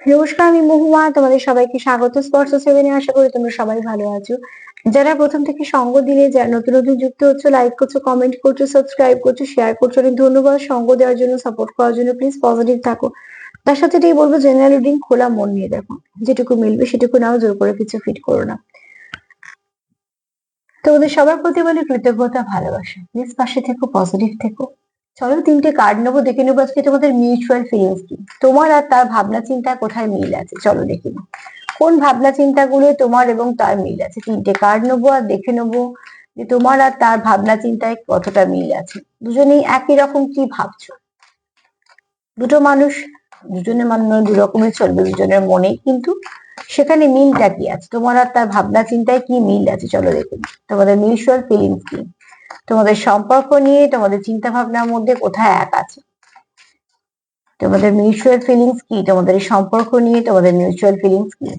নমস্কার, আমি মহুমা তোমাদের সবাইকে স্বাগত। স্পর্শ সেভেনে আশা করি তোমরা সবাই ভালো আছো। যারা প্রথম থেকে সঙ্গ দিলে, যারা নতুন নতুন যুক্ত হচ্ছে লাইক করছ কমেন্ট করছ সাবস্ক্রাইব করছ শেয়ার করছ, অনেক ধন্যবাদ। সঙ্গ দেওয়ার জন্য সাপোর্ট করার জন্য প্লিজ পজিটিভ থাকো। তার সাথে এটাই বলব জেনারেল রিডিং খোলা মন নিয়ে দেখো। যেটুকু মিলবে সেটুকু নাও, জোর করে কিছু ফিট করো না। তোমাদের সবার প্রতি বলে কৃতজ্ঞতা, ভালোবাসা। প্লিজ পাশে থেকো পজিটিভ থেকো। চলো তিনটে কার্ড নেব, দেখে নেব আজকে তোমাদের মিউচুয়াল ফিলিংস কি। তোমার আর তার ভাবনা চিন্তা কোথায় মিল আছে? চলো দেখে। নাও কোন ভাবনা চিন্তাগুলো তোমার এবং তার মিল আছে? তিনটে কার্ড নেব আর দেখে নেব যে তোমার আর তার ভাবনা চিন্তায় কতটা মিল আছে। দুজনেই একই রকম কি ভাবছ? দুটো মানুষ, দুজনের মানে দু রকমের চলবে, দুজনের মনে কিন্তু সেখানে মিলটা কি আছে? তোমার আর তার ভাবনা চিন্তায় কি মিল আছে? চলো দেখে নিই। তোমাদের মিউচুয়াল ফিলিংস কি? তোমাদের সম্পর্ক নিয়ে, তোমাদের চিন্তা ভাবনার মধ্যে কোথায় এক আছে? তোমাদের মিউচুয়াল ফিলিংস কি? তোমাদের সম্পর্ক নিয়ে, তোমাদের মিউচুয়াল ফিলিংস কি?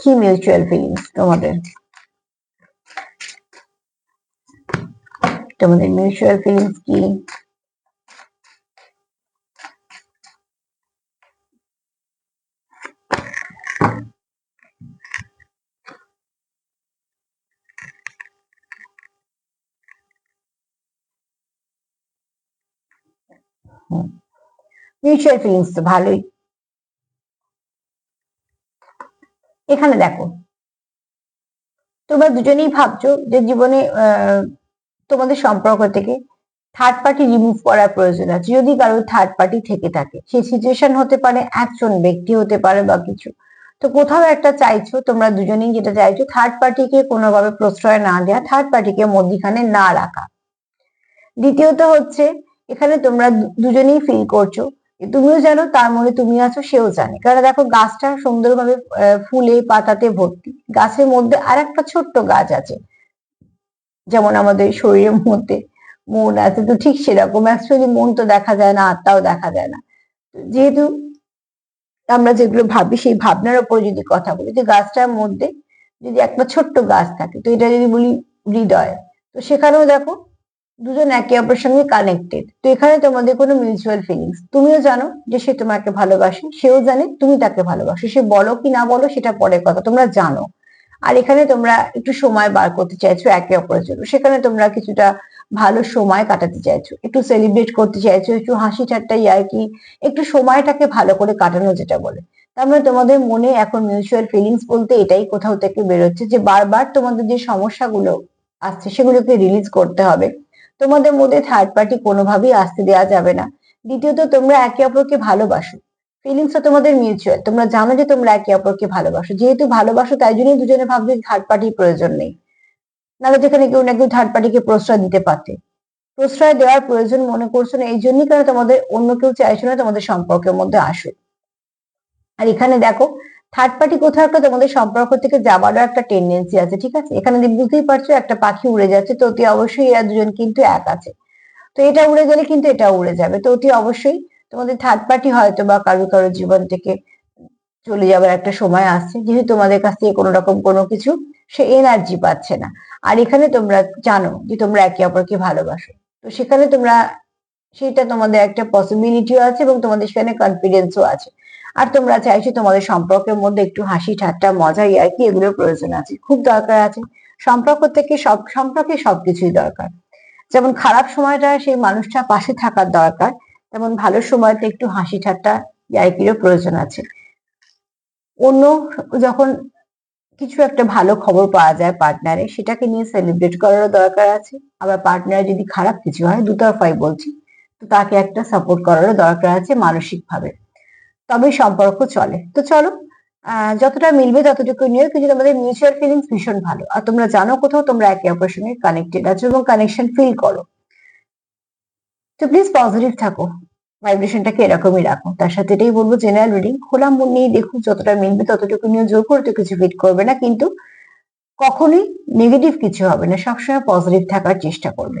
কি মিউচুয়াল ফিলিংস তোমাদের? তোমাদের মিউচুয়াল ফিলিংস কি? মিউচুয়াল ফিলিংস তো ভালোই। এখানে দেখো, তোমরা দুজনেই ভাবছ যে জীবনে তোমাদের সম্পর্ক থেকে থার্ড পার্টি রিমুভ করার প্রয়োজন আছে। যদি কারোর থার্ড পার্টি থেকে থাকে সেই সিচুয়েশন হতে পারে, একজন ব্যক্তি হতে পারে বা কিছু। তো কোথাও একটা চাইছো, তোমরা দুজনেই যেটা চাইছো থার্ড পার্টিকে কোনোভাবে প্রশ্রয় না দেওয়া থার্ড পার্টিকে মধ্যিখানে না রাখা। দ্বিতীয়ত হচ্ছে এখানে তোমরা দুজনেই ফিল করছ। তুমিও জানো, তার মনে তুমি আছো, সেও জানে। কারণ দেখো, গাছটা সুন্দরভাবে ফুলে, পাতাতে ভর্তি। গাছের মধ্যে আর একটা ছোট্ট গাছ আছে। যেমন আমাদের শরীরের মধ্যে মন আছে, তো ঠিক সেরকম। অ্যাকচুয়ালি মন তো দেখা যায় না, আত্মাও দেখা যায় না। যেহেতু আমরা যেগুলো ভাবি, সেই ভাবনার উপর যদি কথা বলি, যে গাছটার মধ্যে যদি একটা ছোট্ট গাছ থাকে, তো এটা যদি বলি হৃদয়। তো সেখানেও দেখো দুজন একে অপরের সঙ্গে কানেক্টেড তো এখানে তোমাদের কোনো মিউচুয়াল ফিলিংস তুমিও জানো যে সে তোমাকে ভালোবাসে, সেও জানে তুমি তাকে ভালোবাসো। সে বলো কি না বলো সেটা পরের কথা, তোমরা জানো। আর এখানে তোমরা একটু সময় বার করতে চাইছো একে অপরের জন্য। সেখানে তোমরা কিছুটা ভালো সময় কাটাতে চাইছো। একটু সেলিব্রেট করতে চাইছো, একটু হাসি ঠাট্টা ইয়ার্কি একটু সময়টাকে ভালো করে কাটানো যেটা বলে। তার মানে তোমাদের মনে এখন মিউচুয়াল ফিলিংস বলতে এটাই কোথাও থেকে বেরোচ্ছে যে বারবার তোমাদের যে সমস্যাগুলো আসছে সেগুলোকে রিলিজ করতে হবে। তোমাদের মধ্যে থার্ড পার্টি কোনোভাবেই আসতে দেওয়া যাবে না। দ্বিতীয়ত, তোমরা একে অপরকে ভালোবাসো। ফিলিংসটা তোমাদের মিউচুয়াল তোমরা জানো যে তোমরা একে অপরকে ভালোবাসো। যেহেতু ভালোবাসো, তাই জন্যই দুজনে ভাববে থার্ড পার্টির প্রয়োজন নেই। নাহলে যেখানে কেউ না কেউ থার্ড পার্টিকে প্রশ্রয় দিতে পারতে। প্রশ্রয় দেওয়ার প্রয়োজন মনে করছ না, এই জন্যই কারণ তোমাদের অন্য কেউ চাইছো না তোমাদের সম্পর্কের মধ্যে আসুক। আর এখানে দেখো থার্ড পার্টি কোথাও একটা তোমাদের সম্পর্ক থেকে যাবারও একটা টেন্ডেন্সি আছে, ঠিক আছে? এখানে বুঝতেই পারছ, একটা পাখি উড়ে যাচ্ছে, তো অতি অবশ্যই এরা দুজন কিন্তু এক আছে। তো এটা উড়ে গেলে কিন্তু এটা উড়ে যাবে, তো অতি অবশ্যই তোমাদের থার্ড পার্টি হয়তো বা কারও কারও জীবন থেকে চলে যাবার একটা সময় আসছে, যেহেতু তোমাদের কাছ থেকে কোনো রকম কোনো কিছু সে এনার্জি পাচ্ছে না। আর এখানে তোমরা জানো যে তোমরা একে অপরকে ভালোবাসো, তো সেখানে তোমরা সেটা তোমাদের একটা পসিবিলিটিও আছে এবং তোমাদের সেখানে কনফিডেন্সও আছে। আর তোমরা চাইছো তোমাদের সম্পর্কের মধ্যে একটু হাসি, ঠাট্টা, মজা ইয়ার্কি এগুলোর প্রয়োজন আছে। খুব দরকার আছে। সম্পর্ক থেকে সব, সম্পর্কে সবকিছুই দরকার। যেমন খারাপ সময়টা সেই মানুষটা পাশে থাকার দরকার। তেমন ভালো সময়তে একটু হাসি, ঠাট্টা ইয়ার্কিরও প্রয়োজন আছে। অন্য যখন কিছু একটা ভালো খবর পাওয়া যায় পার্টনারে সেটাকে নিয়ে সেলিব্রেট করারও দরকার আছে। আবার পার্টনার যদি খারাপ কিছু হয়, দুতরফাই বলছি, তো তাকে একটা সাপোর্ট করারও দরকার আছে মানসিক ভাবে তবেই সম্পর্ক চলে। তো চলো যতটা মিলবে ততটুকু নিয়ে কিন্তু তোমাদের মিউচুয়াল ফিলিংস ভীষণ ভালো। আর তোমরা জানো কোথাও তোমরা একে অপরের সঙ্গে কানেক্টেড আছো এবং কানেকশন ফিল করো। তো প্লিজ পজিটিভ থাকো। ভাইব্রেশনটাকে এরকমই রাখো। তার সাথে এটাই বলব জেনারেল রিডিং খোলা মন নিয়ে দেখুন যতটা মিলবে ততটুকু নিয়ে জোর করে তো কিছু ফিট করবে না, কিন্তু কখনোই নেগেটিভ কিছু হবে না। সবসময় পজিটিভ থাকার চেষ্টা করবে।